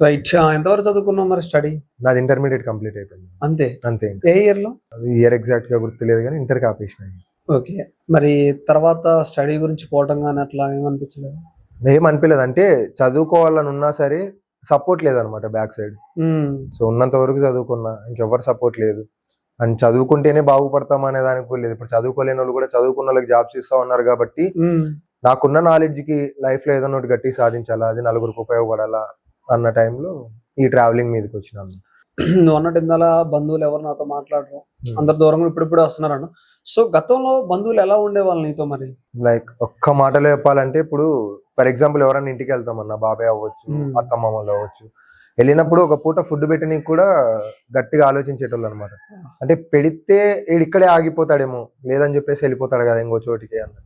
Right ఎంతవరకు చదువుకున్నావు మరి స్టడీ నాది ఇంటర్మీడియట్ కంప్లీట్ అయిపోయింది. అంతే? అంతే ఏ ఇయర్లో? ఇయర్ ఎగ్జాక్ట్గా గుర్తులేదు కానీ ఇంటర్ ఆపేసిన ఓకే. మరి తర్వాత స్టడీ గురించి పోవటం కానీ అట్లా ఏమనిపించలేదు ఏం అనిపించలేదు అంటే చదువుకోవాలని ఉన్నా సరే సపోర్ట్ లేదనమాట బ్యాక్ సైడ్ సో ఉన్నంత వరకు చదువుకున్నా. ఇంకెవ్వరు సపోర్ట్ లేదు. అండ్ చదువుకుంటేనే బాగుపడతాం అనే దానికి లేదు. ఇప్పుడు చదువుకోలేని వాళ్ళు కూడా చదువుకున్న వాళ్ళకి జాబ్స్ ఇస్తా ఉన్నారు కాబట్టి నాకున్న నాలెడ్జ్కి లైఫ్లో ఏదైనా ఒకటి గట్టి సాధించాలా? అది నలుగురికి ఉపయోగపడాలా? అన్న టైంలో ఈ ట్రావెలింగ్ మీదకి వచ్చినాను నువ్వు అన్నట్టు ఇందాల బంధువులు ఎవరు నాతో మాట్లాడరు. అందరు దూరంగా ఇప్పుడిప్పుడే వస్తున్నారన్న. సో గతంలో బంధువులు ఎలా ఉండేవాళ్ళు నీతో మరి? లైక్ ఒక్క మాటలో చెప్పాలంటే ఇప్పుడు ఫర్ ఎగ్జాంపుల్ ఎవరైనా ఇంటికి వెళ్తామన్నా బాబాయ్ అవ్వచ్చు Hmm. అత్తమ్మమ్మలు అవ్వచ్చు వెళ్ళినప్పుడు ఒక పూట ఫుడ్ పెట్టడానికి కూడా గట్టిగా ఆలోచించేటోళ్ళు అనమాట అంటే పెడితే ఇక్కడే ఆగిపోతాడేమో లేదని చెప్పేసి వెళ్ళిపోతాడు కదా ఇంకో చోటికి అన్న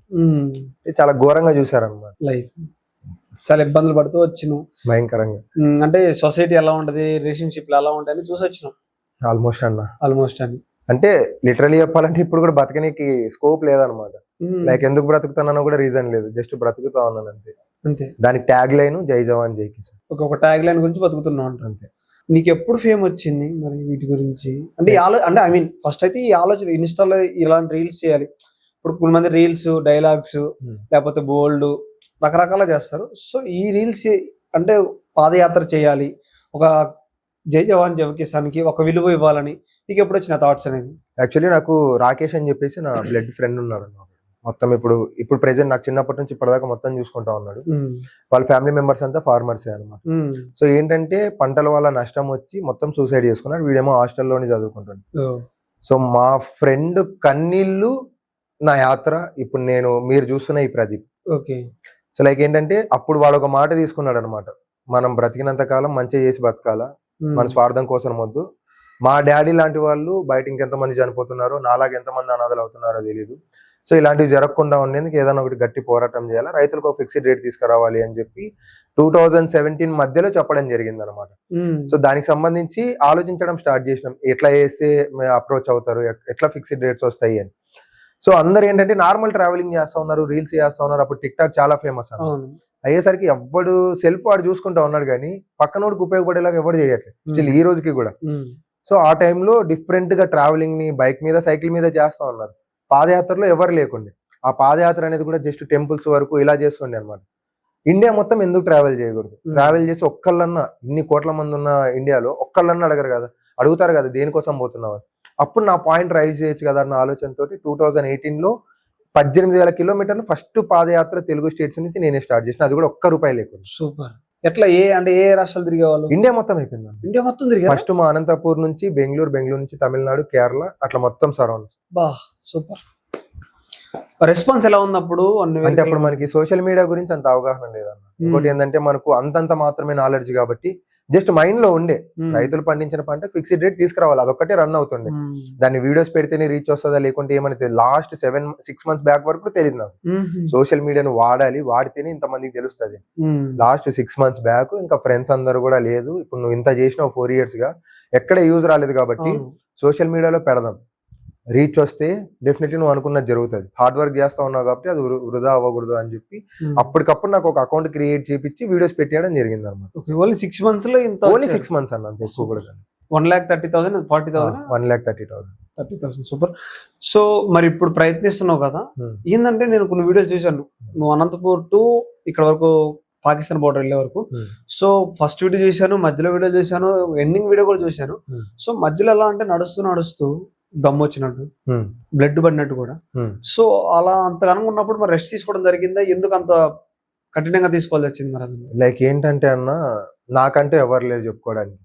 అంటే చాలా ఘోరంగా చూసారనమాట లైఫ్ చాలా ఇబ్బందులు పడుతూ వచ్చినావు భయంకరంగా. అంటే సొసైటీ ఎలా ఉంటది రిలేషన్షిప్ ఎలా ఉంటాయని చూసి వచ్చినావు ఆల్మోస్ట్ అన్న. ఆల్మోస్ట్ అని అంటే లిటరలీ చెప్పాలంటే ఇప్పుడు కూడా బతకనికి స్కోప్ లేదనమాట లైక్ ఎందుకు బ్రతుకుతానో కూడా రీజన్ లేదు. జస్ట్ బ్రతుకుతా ఉన్నాను అంతే. అంతే. దానికి ట్యాగ్ లైన్ జై జవాన్ జై కిసాన్. ఒక ఒక ట్యాగ్ లైన్ గురించి బతుకుతున్నావు అంట అంతే. నీకు ఎప్పుడు ఫేమ్ వచ్చింది మరి వీటి గురించి? అంటే అంటే ఐ మీన్ ఫస్ట్ అయితే ఈ ఆలోచన ఇన్స్టాలో ఇలాంటి రీల్స్ చేయాలి. ఇప్పుడు కొన్ని మంది రీల్స్ డైలాగ్స్ Hmm. లేకపోతే బోల్డ్ రకరకాల చేస్తారు. సో ఈ రీల్స్ అంటే పాదయాత్ర చేయాలి. ఒక జై జవాన్ జవ కిసాన్కి ఒక విలువ ఇవ్వాలని నీకు ఎప్పుడు వచ్చిన థాట్స్ అనేది యాక్చువల్లీ నాకు రాకేష్ అని చెప్పేసి నా బ్లడ్ ఫ్రెండ్ ఉన్నాడు. మొత్తం ఇప్పుడు ఇప్పుడు ప్రెసెంట్ నాకు చిన్నప్పటి నుంచి ఇప్పటిదాకా మొత్తం చూసుకుంటా ఉన్నాడు. వాళ్ళ ఫ్యామిలీ మెంబర్స్ అంతా ఫార్మర్సే అనమాట సో ఏంటంటే పంటల వల్ల నష్టం వచ్చి మొత్తం సూసైడ్ చేసుకున్నాడు. వీడేమో హాస్టల్లోనే చదువుకుంటాడు సో మా ఫ్రెండ్ కన్నీళ్ళు నా యాత్ర. ఇప్పుడు నేను మీరు చూస్తున్న ఈ ప్రదీప్. ఓకే. సో లైక్ ఏంటంటే అప్పుడు వాడు ఒక మాట తీసుకున్నాడు అనమాట మనం బ్రతికినంత కాలం మంచిగా చేసి బతకాలా? ఉమ్, మన స్వార్థం కోసం వద్దు. మా డాడీ లాంటి వాళ్ళు బయట ఇంకెంతమంది చనిపోతున్నారో నాలాగా ఎంతమంది అనాథలు అవుతున్నారో తెలియదు సో ఇలాంటివి జరగకుండా ఉండేందుకు ఏదైనా ఒకటి గట్టి పోరాటం చేయాలి? రైతులకు ఒక ఫిక్స్డ్ రేట్ తీసుకురావాలి అని చెప్పి టూ థౌజండ్ సెవెంటీన్ మధ్యలో చెప్పడం జరిగింది అనమాట ఉమ్, సో దానికి సంబంధించి ఆలోచించడం స్టార్ట్ చేసినాం. ఎట్లా వేస్తే అప్రోచ్ అవుతారు? ఎట్- ఎట్లా ఫిక్స్డ్ రేట్స్ వస్తాయి అని. సో అందరు ఏంటంటే నార్మల్ ట్రావెలింగ్ చేస్తా ఉన్నారు రీల్స్ చేస్తా ఉన్నారు. అప్పుడు టిక్ టాక్ చాలా ఫేమస్ అయ్యేసరికి ఎవ్వడు సెల్ఫ్ వాడు చూసుకుంటా ఉన్నాడు కానీ పక్కనోడికి ఉపయోగపడేలాగా ఎవరు చేయట్లేదు స్టిల్ ఈ రోజుకి కూడా. సో ఆ టైంలో డిఫరెంట్గా ట్రావెలింగ్ని బైక్ మీద సైకిల్ మీద చేస్తా ఉన్నారు. పాదయాత్రలో ఎవరు లేకుండే. ఆ పాదయాత్ర అనేది కూడా జస్ట్ టెంపుల్స్ వరకు ఇలా చేస్తుండే అనమాట ఇండియా మొత్తం ఎందుకు ట్రావెల్ చేయకూడదు. ట్రావెల్ చేసి ఒక్కళ్ళన్నా ఇన్ని కోట్ల మంది ఉన్న ఇండియాలో ఒక్కళ్ళన్నా అడగరు కదా. అడుగుతారు కదా దేనికోసం పోతున్నావు? అని. అప్పుడు నా పాయింట్ రైజ్ చేయొచ్చు కదా అన్న ఆలోచనతో టూ థౌజండ్ ఎయిటీన్లో పద్దెనిమిది వేల కిలోమీటర్లు ఫస్ట్ పాదయాత్ర తెలుగు స్టేట్స్ నుంచి నేనే స్టార్ట్ చేసిన. అది కూడా ఒక్క రూపాయి లేకుండా. సూపర్. ఎట్లా ఏ అంటే ఏ రాష్ట్రాలు తిరిగేవాళ్ళు? ఇండియా మొత్తం అయిపోయింది ఇండియా మొత్తం తిరిగా ఫస్ట్ మా అనంతపూర్ నుంచి బెంగళూరు బెంగళూరు నుంచి తమిళనాడు కేరళ అట్లా మొత్తం సరౌండ్ బా సూపర్. రెస్పాన్స్ ఎలా అన్ని అంటే అప్పుడు మనకి సోషల్ మీడియా గురించి అంత అవగాహన లేదన్న. ఇంకోటి ఏంటంటే మనకు అంతంత మాత్రమే నాలెడ్జ్ కాబట్టి జస్ట్ మైండ్లో ఉండే. ఉమ్, రైతులు పండించిన పంట ఫిక్స్డ్ రేట్ తీసుకురావాలి. అదొక్కటే రన్ అవుతుండే. ఉమ్, దాన్ని వీడియోస్ పెడితేనే రీచ్ వస్తుందా లేకుంటే ఏమని last seven six months back వరకు తెలియదు నాకు. సోషల్ మీడియాను వాడాలి వాడితేనే ఇంతమందికి తెలుస్తుంది. Um, last six months back ఇంకా ఫ్రెండ్స్ అందరూ కూడా లేదు. ఇప్పుడు నువ్వు ఇంత చేసినావు ఫోర్ ఇయర్స్గా ఎక్కడ యూజ్ రాలేదు కాబట్టి. సోషల్ మీడియాలో పెడదాం. రీచ్ వస్తే డెఫినెట్లీ నువ్వు అనుకున్నది జరుగుతుంది. హార్డ్ వర్క్ చేస్తా ఉన్నావు కాబట్టి అది వృధా అవ్వకూడదు అని చెప్పి ఉమ్. అప్పటికప్పుడు నాకు ఒక అకౌంట్ క్రియేట్ చేపించి వీడియోస్ పెట్టేయడం జరిగింది అనమాట ఓకే ఓన్లీ సిక్స్ మంత్స్లో ఇంత ఓన్లీ సిక్స్ మంత్స్ అన్న అంతే ఎక్కువ కూడా one lakh thirty thousand forty thousand one lakh thirty thousand thirty thousand super so మరి ఇప్పుడు ప్రయత్నిస్తున్నావు కదా Hmm. ఏంటంటే నేను కొన్ని వీడియోస్ చూశాను. నువ్వు అనంతపూర్ టు ఇక్కడ వరకు పాకిస్తాన్ బోర్డర్ వెళ్ళే వరకు. Hmm. సో ఫస్ట్ వీడియో చూశాను మధ్యలో వీడియో చూశాను ఎండింగ్ వీడియో కూడా చూశాను. Hmm. సో మధ్యలో ఎలా అంటే నడుస్తూ నడుస్తూ దమ్ వచ్చినట్టు బ్లడ్ పడినట్టు కూడా. సో అలా అంతగానం ఉన్నప్పుడు మరి రెస్ట్ తీసుకోవడం జరిగిందా? ఎందుకు అంత కఠినంగా తీసుకోవాల్సి వచ్చింది మరి అది? లైక్ ఏంటంటే అన్న నాకంటే ఎవరు లేరు చెప్పుకోవడానికి.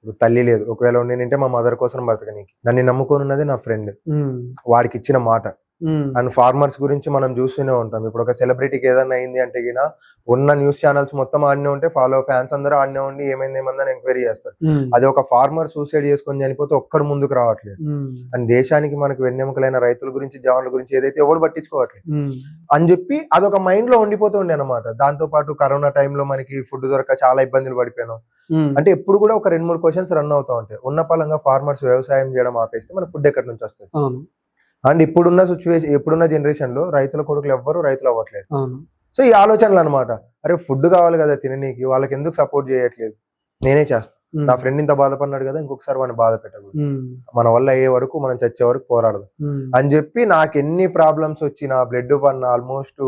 ఇప్పుడు తల్లి లేదు. ఒకవేళ నేనంటే మా మదర్ కోసం బ్రతకనీకి. నన్ను నమ్ముకొని ఉన్నది నా ఫ్రెండ్. వాడికి ఇచ్చిన మాట. అండ్ ఫార్మర్స్ గురించి మనం చూస్తూనే ఉంటాం. ఇప్పుడు ఒక సెలబ్రిటీకి ఏదైనా అయింది అంటే గిన ఉన్న న్యూస్ ఛానల్స్ మొత్తం ఆడనే ఉంటే ఫాలో ఫ్యాన్స్ అందరూ ఆడనే ఉండి ఏమైంది ఏమైందని ఎంక్వైరీ చేస్తారు. ఉమ్, అది ఒక ఫార్మర్ సూసైడ్ చేసుకొని చనిపోతే ఒక్కడు ముందుకు రావట్లేదు. అండ్ దేశానికి మనకు వెన్నెముకలైన రైతుల గురించి జవాన్ల గురించి ఏదైతే ఎవరు పట్టించుకోవట్లేదు. అని చెప్పి అదొక మైండ్లో ఉండిపోతుండే అనమాట దాంతో పాటు కరోనా టైంలో మనకి ఫుడ్ దొరక చాలా ఇబ్బందులు పడిపోయాను. అంటే ఎప్పుడు కూడా ఒక రెండు మూడు క్వశ్చన్స్ రన్ అవుతా ఉంటాయి. ఉన్న పలంగా ఫార్మర్స్ వ్యవసాయం చేయడం ఆపేస్తే మన ఫుడ్ ఎక్కడి నుంచి వస్తుంది? అండ్ ఇప్పుడున్న సిచ్యువేషన్ ఇప్పుడున్న జనరేషన్లో రైతుల కొడుకులు ఎవ్వరు రైతులు అవ్వట్లేదు. సో ఈ ఆలోచనలు అనమాట అరే ఫుడ్ కావాలి కదా తిననీకి వాళ్ళకి ఎందుకు సపోర్ట్ చేయట్లేదు? నేనే చేస్తాను నా ఫ్రెండ్ ఇంత బాధపడినాడు కదా ఇంకొకసారి వాడిని బాధ పెట్టకూడదు. మన వల్ల అయ్యే వరకు మనం చచ్చే వరకు పోరాడదు. అని చెప్పి నాకు ఎన్ని ప్రాబ్లమ్స్ వచ్చినా బ్లడ్ పడిన ఆల్మోస్ట్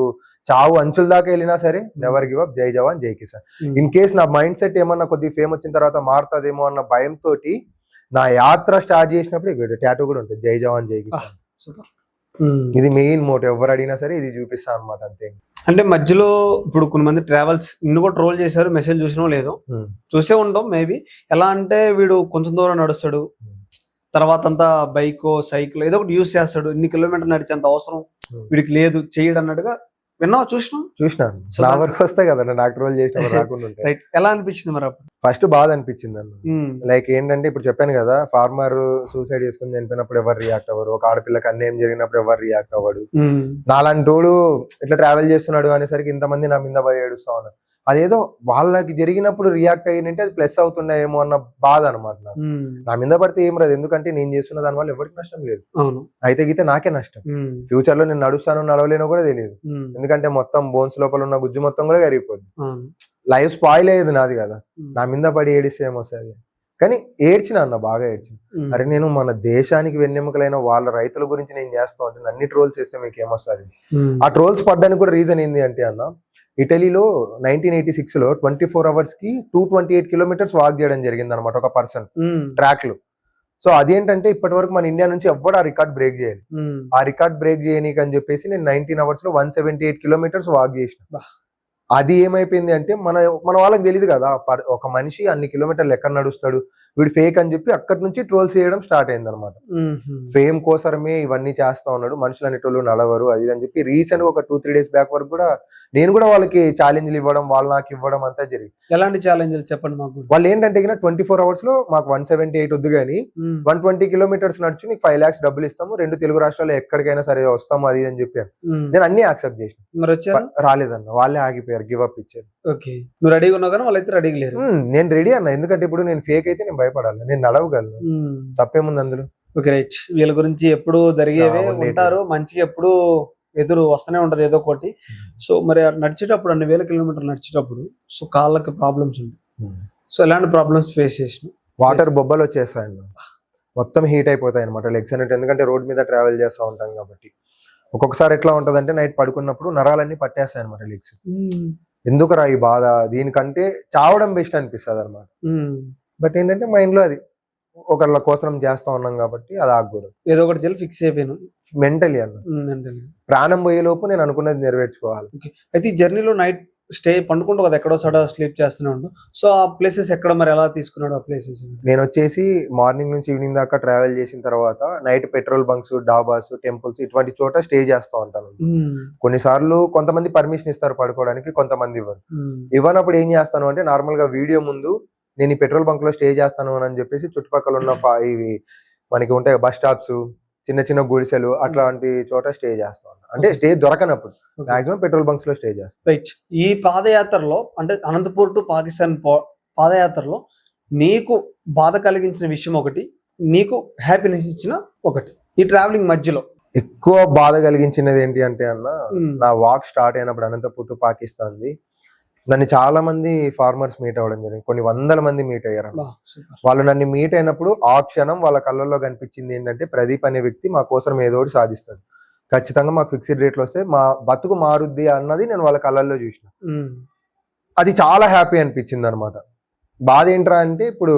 చావు అంచుల దాకా వెళ్ళినా సరే నెవర్ గివ్ అప్ జై జవాన్ జై కిసాన్. ఇన్ కేస్ నా మైండ్ సెట్ ఏమన్నా కొద్దిగా ఫేమ్ వచ్చిన తర్వాత మారుతుందేమో అన్న భయంతో నా యాత్ర స్టార్ట్ చేసినప్పుడు టాటూ కూడా ఉంటుంది. జై జవాన్ జై కిసాన్. సూపర్. ఇది మెయిన్ మోటివ్ ఎవరు అడిగినా సరే ఇది చూపిస్తా అనమాట అంతే. అంటే మధ్యలో ఇప్పుడు కొంతమంది ట్రావెల్స్ నిన్ను కూడా ట్రోల్ చేశారు మెసేజ్ చూసినో లేదో. చూసే ఉంటాం మేబీ ఎలా అంటే వీడు కొంచెం దూరం నడుస్తాడు. తర్వాత అంతా బైక్ సైకిల్ ఏదో ఒకటి యూస్ చేస్తాడు. ఇన్ని కిలోమీటర్ నడిచేంత అవసరం. వీడికి లేదు చేయడు అన్నట్టుగా విన్నావా? చూసినా చూసినా. So నా that- వరకు వస్తాయి కదా నాకు రోల్ చేసిన రాకుండా ఉంటాయి రైట్ ఎలా అనిపించింది మరి అప్పుడు? ఫస్ట్ బాధ అనిపించింది అన్న. లైక్ ఏంటంటే ఇప్పుడు చెప్పాను కదా ఫార్మర్ సూసైడ్ చేసుకుని చనిపోయినప్పుడు ఎవరు రియాక్ట్ అవ్వరు. ఒక ఆడపిల్లకి అన్యాయం జరిగినప్పుడు ఎవరు రియాక్ట్ అవ్వడు. ఉమ్, నాలాంటోడు ఇట్లా ట్రావెల్ చేస్తున్నాడు అనేసరికి ఇంతమంది నా మీద పోయి ఏడుస్తా ఉన్నారు. అదేదో వాళ్ళకి జరిగినప్పుడు రియాక్ట్ అయ్యిందంటే అది ప్లస్ అవుతున్నాయేమో అన్న బాధ అనమాట నాకు. నా మీద పడితే ఏం రాదు ఎందుకంటే నేను చేస్తున్న దాని వల్ల ఎవరికి నష్టం లేదు. అయితే గీతే నాకే నష్టం. ఫ్యూచర్లో నేను నడుస్తాను నడవలేనో కూడా తెలియదు ఎందుకంటే మొత్తం బోన్స్ లోపల ఉన్న గుజ్జు మొత్తం కూడా కరిగిపోద్ది. లైఫ్ స్పాయిల్ అయ్యేది నాది కదా. నా మీద పడి ఏడిస్తే ఏమొస్తుంది కానీ ఏడ్చిన అన్న బాగా ఏడ్చిన. అరే నేను మన దేశానికి వెన్నెముకలైన వాళ్ళ రైతుల గురించి నేను చేస్తా ఉంటే అన్ని ట్రోల్స్ చేస్తే మీకు ఏమొస్తుంది? ఆ ట్రోల్స్ పడ్డానికి కూడా రీజన్ ఏంది అంటే అన్న ఇటలీలో నైన్టీన్ ఎయిటీ సిక్స్లో ట్వంటీ ఫోర్ అవర్స్కి two twenty eight kilometres walk చేయడం జరిగింది అనమాట ఒక పర్సన్ ట్రాక్లో సో అదేంటంటే ఇప్పటి వరకు మన ఇండియా నుంచి ఎవ్వడు ఆ రికార్డ్ బ్రేక్ చేయాలి ఆ రికార్డ్ బ్రేక్ చేయనీకి అని చెప్పేసి నేను నైన్టీన్ అవర్స్లో one seventy eight kilometres walk చేసిన. అది ఏమైపోయింది అంటే మన మన వాళ్ళకి తెలియదు కదా ఒక మనిషి అన్ని కిలోమీటర్లు ఎక్కడ నడుస్తాడు వీడు ఫేక్ అని చెప్పి అక్కడి నుంచి ట్రోల్స్ చేయడం స్టార్ట్ అయింది అనమాట ఫేమ్ కోసమే ఇవన్నీ చేస్తా ఉన్నాడు మనుషులు అనేటోళ్ళు నడవరు అది అని చెప్పి రీసెంట్ ఒక టూ త్రీ డేస్ బ్యాక్ వరకు కూడా నేను కూడా వాళ్ళకి ఛాలెంజ్లు ఇవ్వడం వాళ్ళు నాకు ఇవ్వడం అంతా జరిగింది. ఎలాంటి ఛాలెంజ్లు చెప్పండి మాకు. వాళ్ళు ఏంటంటే ట్వంటీ ఫోర్ అవర్స్లో మాకు వన్ సెవెంటీ ఎయిట్ వద్దు కానీ వన్ ట్వంటీ కిలోమీటర్స్ నడిచి నీకు ఫైవ్ లాక్స్ డబ్బులు ఇస్తాము రెండు తెలుగు రాష్ట్రాల్లో ఎక్కడికైనా సరే వస్తాము అది అని చెప్పాను. నేను అన్ని యాక్సెప్ట్ చేసిన. రాలేదన్న వాళ్ళే ఆగిపోయారు. గివ్ అప్ ఇచ్చారు ఓకే నువ్వు రెడీగా ఉన్నావు కానీ వాళ్ళైతే రెడీగా లేరు. "Hmm, నేను రెడీ అన్న. ఎందుకంటే ఇప్పుడు నేను ఫేక్ అయితే నేను భయపడాలి. నేను నడవగలను. తప్పేముంది అందులో? ఓకే రైట్ వీళ్ళ గురించి ఎప్పుడు జరిగేవే. ఉంటారు. మంచిగా ఎప్పుడు ఎదురు వస్తూనే ఉంటది ఏదో ఒకటి. సో మరి నడిచేటప్పుడు అన్ని వేల కిలోమీటర్లు నడిచేటప్పుడు సో కాళ్ళకి ప్రాబ్లమ్స్ ఉంటాయి. సో ఎలాంటి ప్రాబ్లమ్స్ ఫేస్ చేసిన వాటర్ బొబ్బలు వచ్చేస్తాయన్న మొత్తం హీట్ అయిపోతాయి అనమాట లెగ్స్ అనేవి. ఎందుకంటే రోడ్ మీద ట్రావెల్ చేస్తూ ఉంటాం కాబట్టి. ఒక్కొక్కసారి ఎట్లా ఉంటది అంటే నైట్ పడుకున్నప్పుడు నరాలన్నీ పట్టేస్తాయి అనమాట లెగ్స్ ఎందుకురా ఈ బాధ? దీనికంటే చావడం బెస్ట్ అనిపిస్తుంది అనమాట బట్ ఏంటంటే మైండ్లో అది ఒకళ్ళ కోసం చేస్తా ఉన్నాం కాబట్టి అది ఆగకూడదు. ఏదో ఒకటి చెల్లి ఫిక్స్ అయిపోయాను. మెంటలీ అన్న. mentally. ప్రాణం పోయే లోపు నేను అనుకున్నది నెరవేర్చుకోవాలి. అయితే ఈ జర్నీలో నైట్ స్టే పండుకుంటూ కదా ఎక్కడో సడ స్లీప్ చేస్తూనే ఉండు. సో ఆ ప్లేసెస్ ఎక్కడ మరి ఎలా తీసుకున్నాడు ఆ ప్లేసెస్ నేను వచ్చేసి మార్నింగ్ నుంచి ఈవినింగ్ దాకా ట్రావెల్ చేసిన తర్వాత night petrol bunks dhabas temples ఇటువంటి చోట స్టే చేస్తూ ఉంటాను. కొన్నిసార్లు కొంతమంది పర్మిషన్ ఇస్తారు పడుకోవడానికి కొంతమంది ఇవ్వరు. ఇవ్వనప్పుడు ఏం చేస్తాను అంటే నార్మల్గా వీడియో ముందు నేను ఈ పెట్రోల్ బంక్లో స్టే చేస్తాను అని చెప్పేసి చుట్టుపక్కల ఉన్న ఇవి మనకి ఉంటాయి బస్ స్టాప్స్ చిన్న చిన్న గుడిసెలు అట్లాంటి చోట స్టే చేస్తా ఉంటాను. అంటే స్టే దొరకనప్పుడు. మాక్సిమం పెట్రోల్ బంక్స్లో స్టే చేస్తాను రైట్ ఈ పాదయాత్రలో అంటే అనంతపూర్ టు పాకిస్తాన్ పాదయాత్రలో నీకు బాధ కలిగించిన విషయం ఒకటి నీకు హ్యాపీనెస్ ఇచ్చిన ఒకటి. ఈ ట్రావెలింగ్ మధ్యలో. ఎక్కువ బాధ కలిగించినది ఏంటి అంటే అన్న ఉమ్, నా వాక్ స్టార్ట్ అయినప్పుడు అనంతపూర్ టు పాకిస్తాన్ నన్ను చాలా మంది ఫార్మర్స్ మీట్ అవ్వడం జరిగింది. కొన్ని వందల మంది మీట్ అయ్యారు. వాళ్ళు నన్ను మీట్ అయినప్పుడు ఆ క్షణం వాళ్ళ కళ్ళల్లో కనిపించింది ఏంటంటే ప్రదీప్ అనే వ్యక్తి మా కోసం ఏదో ఒకటి సాధిస్తాడు. ఖచ్చితంగా మాకు ఫిక్స్డ్ రేట్లు వస్తే మా బతుకు మారుద్ది అన్నది నేను వాళ్ళ కళ్ళల్లో చూసిన. అది చాలా హ్యాపీ అనిపించింది అనమాట బాధ ఏంట్రా అంటే ఇప్పుడు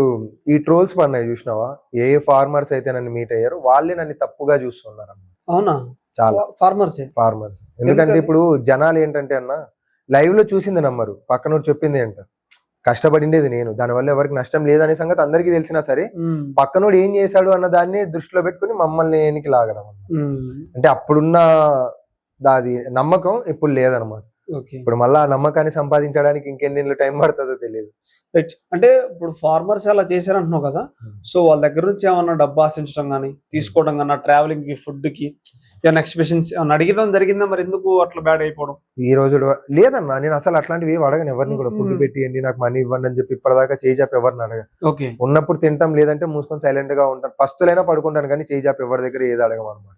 ఈ ట్రోల్స్ పడినాయి చూసినావా? ఏ ఫార్మర్స్ అయితే నన్ను మీట్ అయ్యారో వాళ్ళే నన్ను తప్పుగా చూస్తున్నారు అన్నమాట. అవునా? చాలా. ఫార్మర్సే ఫార్మర్స్ ఎందుకంటే? ఇప్పుడు జనాలు ఏంటంటే అన్న లైవ్లో చూసింది నమ్మరు. పక్కనోడు చెప్పింది ఏంట? కష్టపడిండేది నేను. దానివల్ల ఎవరికి నష్టం లేదనే సంగతి అందరికీ తెలిసినా సరే పక్కనోడు ఏం చేశాడు అన్న దాన్ని దృష్టిలో పెట్టుకుని మమ్మల్ని ఎనికి లాగడం. అంటే అప్పుడున్న దాది నమ్మకం ఇప్పుడు లేదనమాట ఇప్పుడు మళ్ళీ ఆ నమ్మకాన్ని సంపాదించడానికి ఇంకెన్ని టైం పడుతుందో తెలియదు. అంటే ఇప్పుడు ఫార్మర్స్ అలా చేశారంటున్నావు కదా. సో వాళ్ళ దగ్గర నుంచి ఏమన్నా డబ్బు ఆశించడం కానీ తీసుకోవడం కానీ ట్రావెలింగ్కి ఫుడ్కి ఏమైనా ఎక్స్ప్రెషన్స్ ఏమైనా అడిగడం జరిగిందా మరి ఎందుకు అట్లా బ్యాడ్ అయిపోవడం? ఈ రోజు లేదన్నా నేను అసలు అట్లాంటివి ఏవి అడగను ఎవరిని కూడా. ఫుడ్. పెట్టియండి నాకు మనీ ఇవ్వండి అని చెప్పి ఇప్పటిదాకా చేయి చాపి ఎవరిని అడగ ఓకే. ఉన్నప్పుడు తింటాం లేదంటే మూసుకొని సైలెంట్గా ఉంటాను. ఫస్ట్లైనా పడుకుంటాను కానీ చేయి చాపి ఎవరి దగ్గర ఏది అడగమన్నమాట